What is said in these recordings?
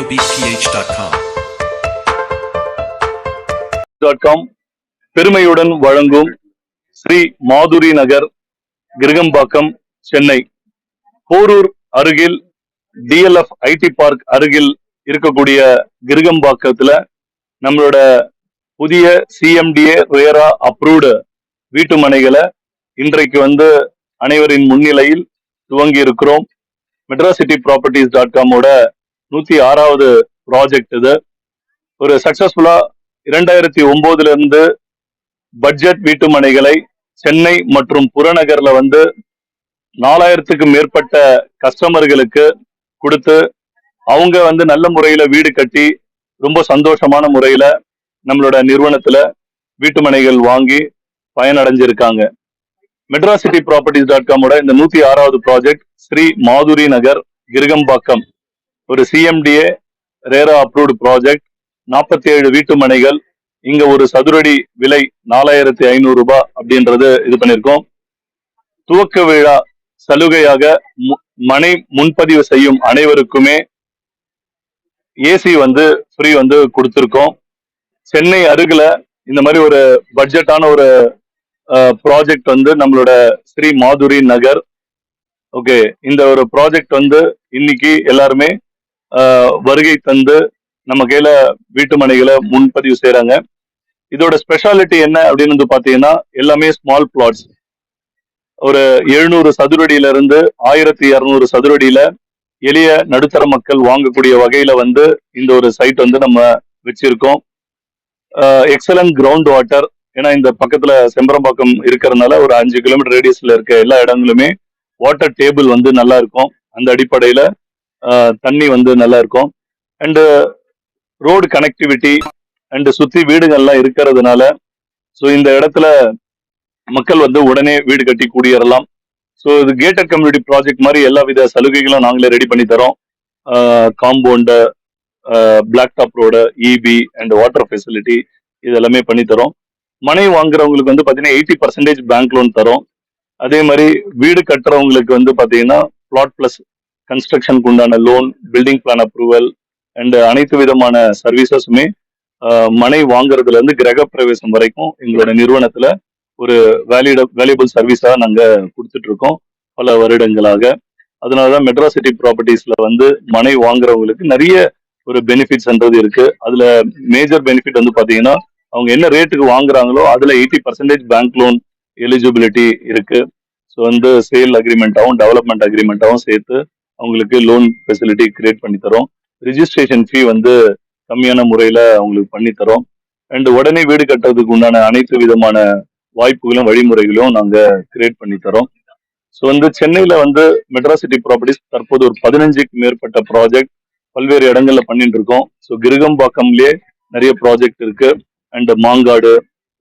audiobph.com. பெருமையுடன் வழங்கும் ஸ்ரீ மாதுரி நகர் கிருகம்பாக்கம் சென்னை போரூர் அருகில் டிஎல்எஃப் ஐடி பார்க் அருகில் இருக்கக்கூடிய கிருகம்பாக்கத்துல நம்மளோட புதிய சிஎம்டிஏ ரேரா அப்ரூவ்டு வீட்டு மனைகளை இன்றைக்கு வந்து அனைவரின் முன்னிலையில் துவங்கி இருக்கிறோம் மெட்ராசிட்டி ப்ராப்பர்ட்டிஸ் டாட் காமோட நூத்தி ஆறாவது ப்ராஜெக்ட் இது. ஒரு சக்சஸ்ஃபுல்லா இரண்டாயிரத்தி ஒன்பதுல இருந்து பட்ஜெட் வீட்டு மனைகளை சென்னை மற்றும் புறநகர்ல வந்து நாலாயிரத்துக்கு மேற்பட்ட கஸ்டமர்களுக்கு கொடுத்து அவங்க வந்து நல்ல முறையில வீடு கட்டி ரொம்ப சந்தோஷமான முறையில நம்மளோட நிறுவனத்துல வீட்டு மனைகள் வாங்கி பயனடைஞ்சிருக்காங்க. மெட்ராசிட்டி ப்ராப்பர்ட்டிஸ் டாட் காமோட இந்த நூத்தி ஆறாவது ப்ராஜெக்ட் ஸ்ரீ மாதுரி நகர் கிருகம்பாக்கம். ஒரு சிஎம்டிஏ ரேரா அப்ரூவ்டு ப்ராஜெக்ட் நாற்பத்தி ஏழு வீட்டு மனைகள் இங்க ஒரு சதுரடி விலை நாலாயிரத்தி ஐநூறு ரூபாய் அப்படின்றது இது பண்ணியிருக்கோம் துவக்க விழா சலுகையாக மு- மனை முன்பதிவு செய்யும் அனைவருக்குமே ஏசி வந்து ஃப்ரீ வந்து கொடுத்துருக்கோம். சென்னை அருகில் இந்த மாதிரி ஒரு பட்ஜெட்டான ஒரு ப்ராஜெக்ட் வந்து நம்மளோட ஸ்ரீ மாதுரி நகர். ஓகே இந்த ஒரு ப்ராஜெக்ட் வந்து இன்னைக்கு எல்லாருமே வருகை தந்து நம்ம கையில வீட்டு மனைகளை முன்பதிவு செய்யறாங்க இதோட ஸ்பெஷாலிட்டி என்ன அப்படின்னு வந்து பாத்தீங்கன்னா எல்லாமே ஸ்மால் பிளாட்ஸ் ஒரு எழுநூறு சதுரடியில இருந்து ஆயிரத்தி இரநூறு சதுரடியில எளிய நடுத்தர மக்கள் வாங்கக்கூடிய வகையில வந்து இந்த ஒரு சைட் வந்து நம்ம வச்சிருக்கோம். எக்ஸலன்ட் கிரவுண்ட் வாட்டர் ஏன்னா இந்த பக்கத்துல செம்பரம்பாக்கம் இருக்கிறதுனால ஒரு அஞ்சு கிலோமீட்டர் ரேடியஸ்ல இருக்க எல்லா இடங்களுமே வாட்டர் டேபிள் வந்து நல்லா இருக்கும். அந்த அடிப்படையில தண்ணி வந்து நல்லா இருக்கும் அண்டு ரோடு கனெக்டிவிட்டி அண்ட் சுத்தி வீடுகள்லாம் இருக்கிறதுனால ஸோ இந்த இடத்துல மக்கள் வந்து உடனே வீடு கட்டி குடியேறலாம். ஸோ இது கேட்டட் கம்யூனிட்டி ப்ராஜெக்ட் மாதிரி எல்லா வித சலுகைகளும் நாங்களே ரெடி பண்ணி தரோம். Compound block top road EB and water facility இது எல்லாமே பண்ணி தரோம். மனை வாங்குறவங்களுக்கு வந்து பார்த்தீங்கன்னா எயிட்டி பர்சன்டேஜ் பேங்க் லோன் தரோம். அதே மாதிரி வீடு கட்டுறவங்களுக்கு வந்து பார்த்தீங்கன்னா பிளாட் பிளஸ் கன்ஸ்ட்ரக்ஷனுக்கு உண்டான loan building plan approval and அனைத்து விதமான சர்வீசஸுமே மனை வாங்குறதுல இருந்து கிரக பிரவேசம் வரைக்கும் எங்களோட நிறுவனத்துல ஒரு வேலிட வேல்யூபிள் சர்வீஸா நாங்க கொடுத்துட்டு இருக்கோம் பல வருடங்களாக. அதனாலதான் மெட்ராசிட்டி ப்ராப்பர்ட்டிஸ்ல வந்து மனை வாங்குறவங்களுக்கு நிறைய ஒரு பெனிஃபிட்ஸ்ன்றது இருக்கு. அதுல மேஜர் பெனிஃபிட் வந்து பாத்தீங்கன்னா அவங்க என்ன ரேட்டுக்கு வாங்குறாங்களோ அதுல eighty percentage bank loan eligibility இருக்கு. ஸோ வந்து சேல் அக்ரிமெண்ட்டாகவும் டெவலப்மெண்ட் அக்ரிமெண்ட்டாகவும் சேர்த்து அவங்களுக்கு லோன் ஃபெசிலிட்டி கிரியேட் பண்ணி தரோம். ரிஜிஸ்ட்ரேஷன் ஃபீ வந்து கம்மியான முறையில் அவங்களுக்கு பண்ணி தரோம். அண்ட் உடனே வீடு கட்டுறதுக்கு உண்டான அனைத்து விதமான வாய்ப்புகளும் வழிமுறைகளும் நாங்கள் கிரியேட் பண்ணி தரோம். ஸோ வந்து சென்னையில் வந்து மெட்ராசிட்டி ப்ராப்பர்ட்டிஸ் தற்போது ஒரு பதினஞ்சுக்கு மேற்பட்ட ப்ராஜெக்ட் பல்வேறு இடங்கள்ல பண்ணிட்டு இருக்கோம். ஸோ கிருகம்பாக்கம்லேயே நிறைய ப்ராஜெக்ட் இருக்கு. அண்ட் மாங்காடு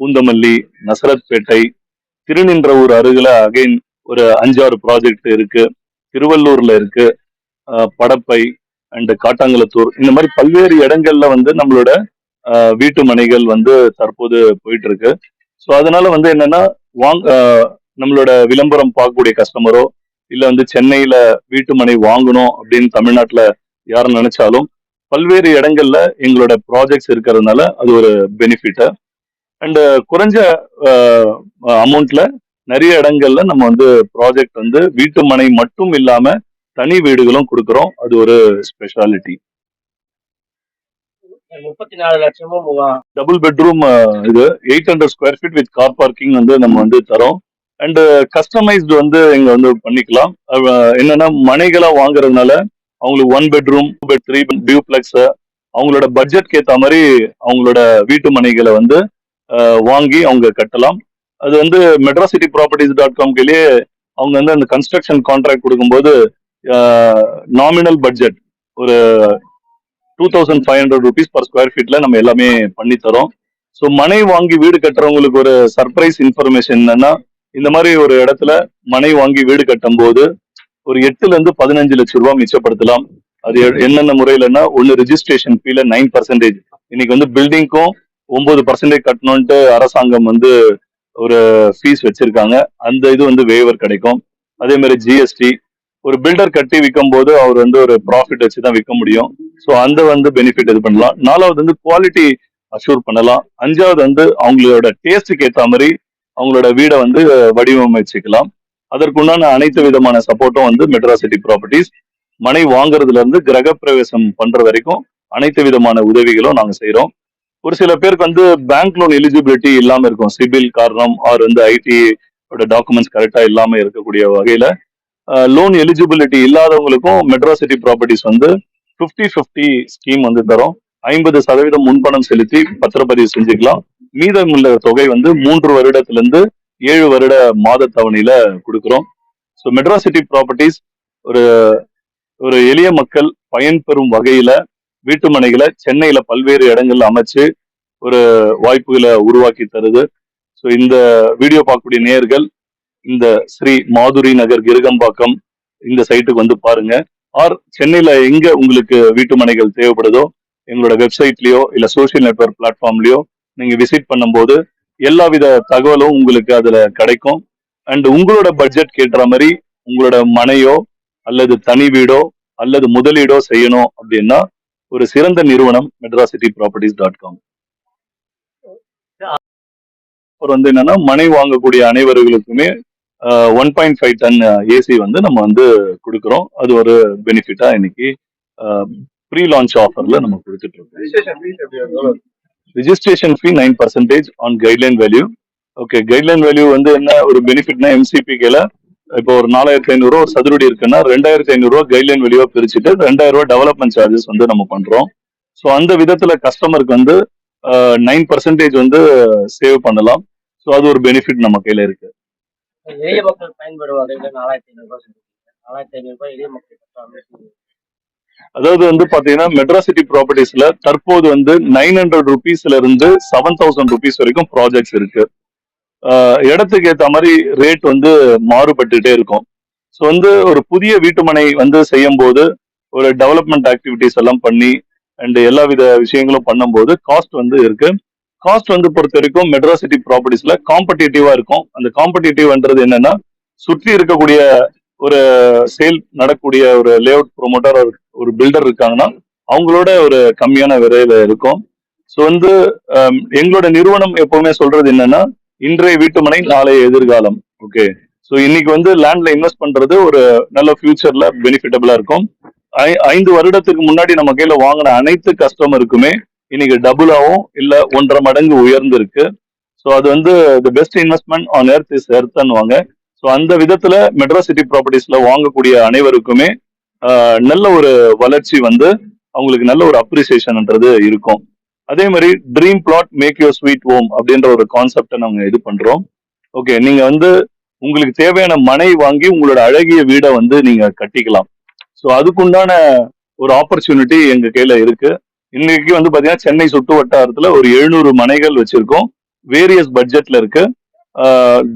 பூந்தமல்லி நசரத்பேட்டை திருநின்றவூர் அருகில் அகைன் ஒரு அஞ்சாறு ப்ராஜெக்ட் இருக்கு. திருவள்ளூர்ல இருக்கு. படப்பை அண்ட் காட்டாங்குளத்தூர் இந்த மாதிரி பல்வேறு இடங்கள்ல வந்து நம்மளோட வீட்டு மனைகள் வந்து தற்போது போயிட்டு இருக்கு ஸோ அதனால வந்து என்னன்னா வாங் நம்மளோட விளம்பரம் பார்க்கக்கூடிய கஸ்டமரோ இல்ல வந்து சென்னையில வீட்டு மனை வாங்கணும் அப்படின்னு தமிழ்நாட்டுல யாரும் நினைச்சாலும் பல்வேறு இடங்கள்ல எங்களோட ப்ராஜெக்ட்ஸ் இருக்கிறதுனால அது ஒரு பெனிஃபிட் அண்ட் குறைஞ்ச அமௌண்ட்ல நிறைய இடங்கள்ல நம்ம வந்து ப்ராஜெக்ட் வந்து வீட்டு மனை மட்டும் இல்லாம தனி வீடுகளும் கொடுக்குறோம். அது ஒரு ஸ்பெஷாலிட்டி முப்பத்தி நாலு லட்சமும் டபுள் பெட்ரூம் இது eight hundred square feet with car parking வந்து நம்ம வந்து தரோம். அண்ட் கஸ்டமைஸ்டு வந்து இங்க வந்து பண்ணிக்கலாம். என்னன்னா மனைகளா வாங்குறதுனால அவங்களுக்கு one bedroom bed three duplex அவங்களோட பட்ஜெட்க்கு ஏத்த மாதிரி அவங்களோட வீட்டு மனைகளை வந்து வாங்கி அவங்க கட்டலாம். அது வந்து மெட்ராசிட்டி ப்ராப்பர்ட்டிஸ் டாட் காம்கிலேயே அவங்க வந்து அந்த கன்ஸ்ட்ரக்ஷன் கான்ட்ராக்ட் கொடுக்கும்போது நாமினல் பட்ஜெட் ஒரு two thousand five hundred rupees per square ஃபீட்ல நம்ம எல்லாமே பண்ணி தரோம். ஸோ மனை வாங்கி வீடு கட்டுறவங்களுக்கு ஒரு சர்ப்ரைஸ் இன்ஃபர்மேஷன் என்னன்னா இந்த மாதிரி ஒரு இடத்துல மனை வாங்கி வீடு கட்டும் போது ஒரு எட்டுல இருந்து பதினஞ்சு லட்சம் ரூபாய் மிச்சப்படுத்தலாம். அது எ- என்னென்ன முறையிலன்னா ஒன்னு ரிஜிஸ்ட்ரேஷன் ஃபீல நைன் பர்சன்டேஜ் இன்னைக்கு வந்து பில்டிங்க்கும் ஒன்பது பர்சன்டேஜ் கட்டணும்ட்டு அரசாங்கம் வந்து ஒரு ஃபீஸ் வச்சிருக்காங்க. அந்த இது வந்து வேவர் கிடைக்கும். அதே மாதிரி ஜிஎஸ்டி ஒரு பில்டர் கட்டி விற்கும் போது அவர் வந்து ஒரு ப்ராஃபிட் வச்சு தான் விற்க முடியும். ஸோ அந்த வந்து பெனிஃபிட் இது பண்ணலாம். நாலாவது வந்து குவாலிட்டி அஷூர் பண்ணலாம். அஞ்சாவது வந்து அவங்களோட டேஸ்ட்டுக்கு ஏற்ற மாதிரி அவங்களோட வீடை வந்து வடிவமைச்சுக்கலாம். அதற்குண்டான அனைத்து விதமான சப்போர்ட்டும் வந்து மெட்ராசிட்டி ப்ராப்பர்ட்டிஸ் மனை வாங்குறதுல இருந்து கிரகப்பிரவேசம் பண்ற வரைக்கும் அனைத்து விதமான உதவிகளும் நாங்கள் செய்கிறோம் ஒரு சில பேருக்கு வந்து பேங்க் லோன் எலிஜிபிலிட்டி இல்லாம இருக்கும். சிபில் காரணம் ஆர் வந்து ஐடி டாக்குமெண்ட்ஸ் கரெக்டா இல்லாம இருக்கக்கூடிய வகையில லோன் எலிஜிபிலிட்டி இல்லாதவங்களுக்கும் மெட்ராசிட்டி ப்ராப்பர்ட்டிஸ் வந்து 50 50 ஸ்கீம் வந்து தரும். ஐம்பது சதவீதம் முன்பணம் செலுத்தி பத்திரப்பதிவு செஞ்சுக்கலாம். மீதமுள்ள தொகை வந்து மூன்று வருடத்திலிருந்து ஏழு வருட மாத தவணையில கொடுக்குறோம். ஸோ மெட்ராசிட்டி ப்ராப்பர்ட்டிஸ் ஒரு ஒரு எளிய மக்கள் பயன்பெறும் வகையில வீட்டு மனைகளை சென்னையில பல்வேறு இடங்கள்ல அமைச்சு ஒரு வாய்ப்புகளை உருவாக்கி தருது. ஸோ இந்த வீடியோ பார்க்கக்கூடிய நேர்கள் இந்த ஸ்ரீ மாதுரி நகர் கிருகம்பாக்கம் இந்த சைட்டுக்கு வந்து பாருங்க. ஆர் சென்னையில எங்க உங்களுக்கு வீட்டு மனைகள் தேவைப்படுதோ எங்களோட வெப்சைட்லயோ இல்ல சோஷியல் நெட்வொர்க் பிளாட்ஃபார்ம்லயோ நீங்க விசிட் பண்ணும்போது எல்லா வித தகவலும் உங்களுக்கு அதுல கிடைக்கும். அண்ட் உங்களோட பட்ஜெட் கேட்டுற மாதிரி உங்களோட மனையோ அல்லது தனி வீடோ அல்லது முதலீடோ செய்யணும் அப்படின்னா ஒரு சிறந்த நிறுவனம் மெட்ராசிட்டி ப்ராப்பர்ட்டிஸ் டாட் காம் அப்புறம் வந்து என்னன்னா மனை வாங்கக்கூடிய அனைவர்களுக்குமே one point five ton AC வந்து நம்ம வந்து கொடுக்குறோம். அது ஒரு பெனிஃபிட்டா இன்னைக்கு ப்ரீ லான்ச் ஆஃபர்ல நம்ம கொடுத்துட்டு இருக்கோம் registration fee nine percentage on guideline value okay guideline value வந்து என்ன ஒரு பெனிஃபிட்னா எம்சிபிக்கல இப்போ ஒரு நாலாயிரத்தி ஐநூறு ஒரு சதுரடி இருக்குன்னா ரெண்டாயிரத்தி ஐநூறு கைட்லைன் வேல்யூவா பிரிச்சுட்டு ரெண்டாயிரம் ரூபாய் டெவலப்மெண்ட் சார்ஜஸ் வந்து நம்ம பண்றோம். ஸோ அந்த விதத்துல கஸ்டமருக்கு வந்து நைன் பர்சன்டேஜ் வந்து சேவ் பண்ணலாம். ஸோ அது ஒரு பெனிஃபிட் நம்ம கையில இருக்கு. எளிய மக்கள் வகையில நாலாயிரத்தி நாலாயிரத்தி எளிய கட்டாமல் அதாவது வந்து பாத்தீங்கன்னா மெட்ராசிட்டி ப்ராப்பர்ட்டிஸ்ல தற்போது வந்து நைன் ஹண்ட்ரட் ருபீஸ்ல இருந்து செவன் தௌசண்ட் ருபீஸ் வரைக்கும் ப்ராஜெக்ட்ஸ் இருக்கு. இடத்துக்கு ஏற்ற மாதிரி ரேட் வந்து மாறுபட்டுட்டே இருக்கும். ஸோ வந்து ஒரு புதிய வீட்டுமனை வந்து செய்யும் போது ஒரு டெவலப்மெண்ட் ஆக்டிவிட்டிஸ் எல்லாம் பண்ணி அண்ட் எல்லா வித விஷயங்களும் பண்ணும்போது காஸ்ட் வந்து இருக்கு. காஸ்ட் வந்து பொறுத்த வரைக்கும் மெட்ராசிட்டி ப்ராப்பர்ட்டிஸ்ல காம்படிட்டிவா இருக்கும். அந்த காம்படிட்டிவ்ன்றது என்னன்னா சுற்றி இருக்கக்கூடிய ஒரு சேல் நடக்கக்கூடிய ஒரு லேஅவுட் ப்ரொமோட்டர் ஒரு பில்டர் இருக்காங்கன்னா அவங்களோட ஒரு கம்மியான விரைவில் இருக்கும். ஸோ வந்து எங்களோட நிறுவனம் எப்பவுமே சொல்றது என்னன்னா இன்றைய வீட்டுமனை நாளைய எதிர்காலம். ஓகே ஸோ இன்னைக்கு வந்து லேண்ட்ல இன்வெஸ்ட் பண்றது ஒரு நல்ல ஃபியூச்சர்ல பெனிஃபிட்டபிளா இருக்கும். ஐ- ஐந்து வருடத்துக்கு முன்னாடி நம்ம கையில வாங்கின அனைத்து கஸ்டமருக்குமே இன்னைக்கு டபுளாவும் இல்ல ஒன்றரை மடங்கு உயர்ந்திருக்கு. ஸோ அது வந்து the best investment on earth is எர்த்ன்னுவாங்க so அந்த விதத்துல மெட்ராசிட்டி ப்ராப்பர்ட்டிஸ்ல வாங்கக்கூடிய அனைவருக்குமே நல்ல ஒரு வளர்ச்சி வந்து அவங்களுக்கு நல்ல ஒரு அப்ரிசியேஷன்ன்றது இருக்கும். அதே மாதிரி dream flat make your sweet home அப்படின்ற ஒரு கான்செப்டை நாங்க இது பண்றோம். ஓகே நீங்க வந்து உங்களுக்கு தேவையான மனை வாங்கி உங்களோட அழகிய வீடை வந்து நீங்க கட்டிக்கலாம். ஸோ அதுக்குண்டான ஒரு ஆப்பர்ச்சுனிட்டி எங்க கையில இருக்கு. இன்னைக்கு வந்து பாத்தீங்கன்னா சென்னை சுற்று வட்டாரத்துல ஒரு எழுநூறு மனைகள் வச்சிருக்கோம். வேரியஸ் பட்ஜெட்ல இருக்கு.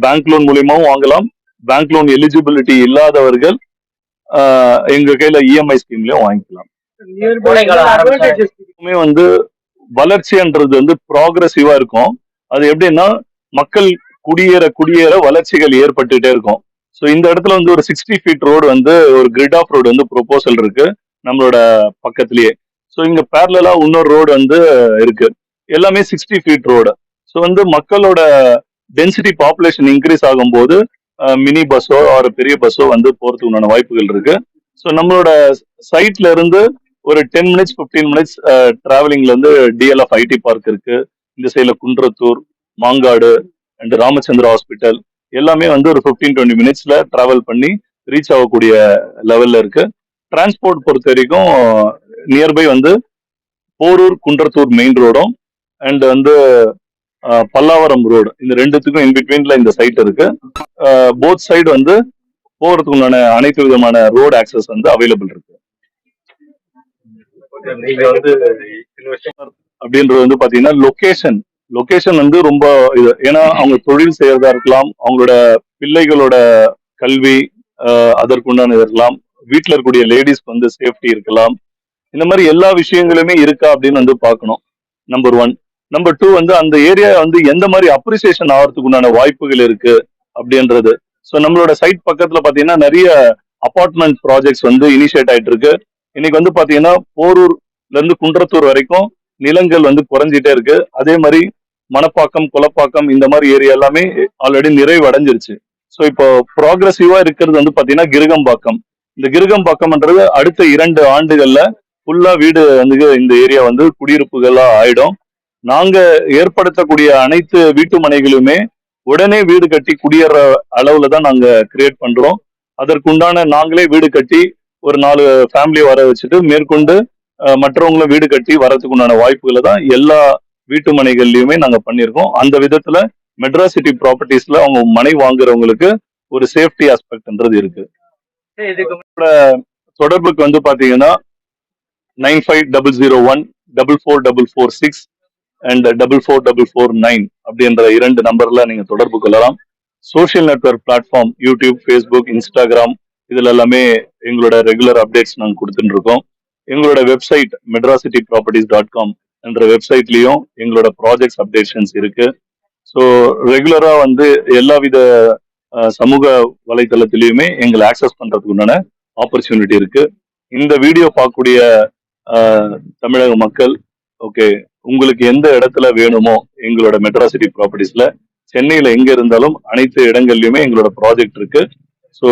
பேங்க் லோன் மூலியமாவும் வாங்கலாம். பேங்க் லோன் எலிஜிபிலிட்டி இல்லாதவர்கள் எங்க கையில இஎம்ஐ ஸ்கீம்லயும் வாங்கிக்கலாம். வந்து வளர்ச்சின்றது வந்து ப்ராக்ரஸிவா இருக்கும். அது எப்படின்னா மக்கள் குடியேற குடியேற வளர்ச்சிகள் ஏற்பட்டுட்டே இருக்கும். ஸோ இந்த இடத்துல வந்து ஒரு சிக்ஸ்டி ஃபீட் ரோடு வந்து ஒரு கிரிட் ஆஃப் ரோடு வந்து ப்ரொபோசல் இருக்கு நம்மளோட பக்கத்துலயே. ஸோ இங்க பேரலா இன்னொரு ரோடு வந்து இருக்கு. எல்லாமே சிக்ஸ்டி ஃபீட் ரோடு ஸோ வந்து மக்களோட டென்சிட்டி பாப்புலேஷன் இன்க்ரீஸ் ஆகும்போது மினி பஸ்ஸோ ஒரு பெரிய பஸ்ஸோ வந்து போறதுக்கு உண்டான வாய்ப்புகள் இருக்கு. ஸோ நம்மளோட சைட்ல இருந்து ஒரு டென் மினிட்ஸ் ஃபிஃப்டீன் மினிட்ஸ் டிராவலிங்ல வந்து டிஎல்எஃப் ஐடி பார்க் இருக்கு. இந்த சைட்ல குன்றத்தூர் மாங்காடு அண்ட் ராமச்சந்திர ஹாஸ்பிட்டல் எல்லாமே வந்து ஒரு ஃபிஃப்டீன் டுவெண்ட்டி மினிட்ஸ்ல டிராவல் பண்ணி ரீச் ஆகக்கூடிய லெவல்ல இருக்கு. டிரான்ஸ்போர்ட் பொறுத்த வரைக்கும் நியர்பை வந்து போரூர் குன்றத்தூர் மெயின் ரோடும் அண்ட் வந்து பல்லாவரம் ரோடு இந்த ரெண்டுத்துக்கும் இன்பிட்வீன்ல இந்த சைட் இருக்கு. போத் சைடு வந்து போகிறதுக்கு உண்டான அனைத்து விதமான ரோடு ஆக்சஸ் வந்து அவைலபிள் இருக்கு. நீங்க வந்து அப்படின்றது வந்து பாத்தீங்கன்னா லொகேஷன் லொகேஷன் வந்து ரொம்ப இது. ஏன்னா அவங்க தொழில் செய்யறதா இருக்கலாம் அவங்களோட பிள்ளைகளோட கல்வி அதற்குண்டான இருக்கலாம் வீட்ல இருக்கக்கூடிய லேடிஸ்க்கு வந்து சேஃப்டி இருக்கலாம். இந்த மாதிரி எல்லா விஷயங்களுமே இருக்கா அப்படின்னு வந்து பார்க்கணும் நம்பர் ஒன் நம்பர் டூ வந்து அந்த ஏரியா வந்து எந்த மாதிரி அப்ரிசியேஷன் ஆகிறதுக்கு உண்டான வாய்ப்புகள் இருக்கு அப்படின்றது. ஸோ நம்மளோட சைட் பக்கத்துல பாத்தீங்கன்னா நிறைய அபார்ட்மெண்ட் ப்ராஜெக்ட்ஸ் வந்து இனிஷியேட் ஆயிட்டு இருக்கு. இன்னைக்கு வந்து பாத்தீங்கன்னா போரூர்ல இருந்து குன்றத்தூர் வரைக்கும் நிலங்கள் வந்து குறைஞ்சிட்டே இருக்கு. அதே மாதிரி மணப்பாக்கம் குலப்பாக்கம் இந்த மாதிரி ஏரியா எல்லாமே ஆல்ரெடி நிறைவு அடைஞ்சிருச்சு ஸோ இப்போ ப்ராக்ரஸிவா இருக்கிறது வந்து பாத்தீங்கன்னா கிருகம்பாக்கம். இந்த கிருகம்பாக்கம்ன்றது அடுத்த இரண்டு ஆண்டுகள்ல ஃபுல்லா வீடு வந்து இந்த ஏரியா வந்து குடியிருப்புகளா ஆயிடும். நாங்க ஏற்படுத்தக்கூடிய அனைத்து வீட்டு மனைகளுமே உடனே வீடு கட்டி குடியேற அளவுல தான் நாங்க கிரியேட் பண்றோம். அதற்குண்டான நாங்களே வீடு கட்டி ஒரு நாலு ஃபேமிலியை வர வச்சுட்டு மேற்கொண்டு அஹ், மற்றவங்களும் வீடு கட்டி வரதுக்கு உண்டான வாய்ப்புகளை தான் எல்லா வீட்டு மனைகள்லயுமே நாங்க பண்ணியிருக்கோம். அந்த விதத்துல மெட்ராஸ் சிட்டி ப்ராப்பர்ட்டிஸ்ல அவங்க மனை வாங்குறவங்களுக்கு ஒரு சேஃப்டி ஆஸ்பெக்ட்ன்றது இருக்கு. தொடர்புக்கு வந்து பாத்தீங்கன்னா nine five double zero one double four double four six and double four double four nine அப்படின்ற இரண்டு நம்பர்ல நீங்க தொடர்பு கொள்ளலாம். Social network platform YouTube Facebook Instagram இதுல எல்லாமே எங்களோட ரெகுலர் அப்டேட்ஸ் நாங்க கொடுத்துட்டு இருக்கோம் எங்களோட website Madras City properties dot com என்ற வெப்சைட்லயும் எங்களோட ப்ராஜெக்ட்ஸ் அப்டேஷன்ஸ் இருக்கு. ஸோ ரெகுலரா வந்து எல்லா வித சமூக வலைத்தளத்திலயுமே எங்களை ஆக்சஸ் பண்றதுக்கு உண்டான ஆப்பர்ச்சுனிட்டி இருக்கு. இந்த வீடியோ பார்க்கக்கூடிய தமிழக மக்கள் ஓகே உங்களுக்கு எந்த இடத்துல வேணுமோ எங்களோட மெட்ராசிட்டி ப்ராப்பர்ட்டிஸ்ல சென்னையில எங்க இருந்தாலும் அனைத்து இடங்கள்லயுமே எங்களோட ப்ராஜெக்ட் இருக்கு. ஸோ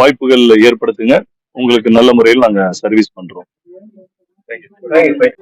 வாய்ப்புகள் ஏற்படுத்துங்க. உங்களுக்கு நல்ல முறையில் நாங்க சர்வீஸ் பண்றோம். Thank you you.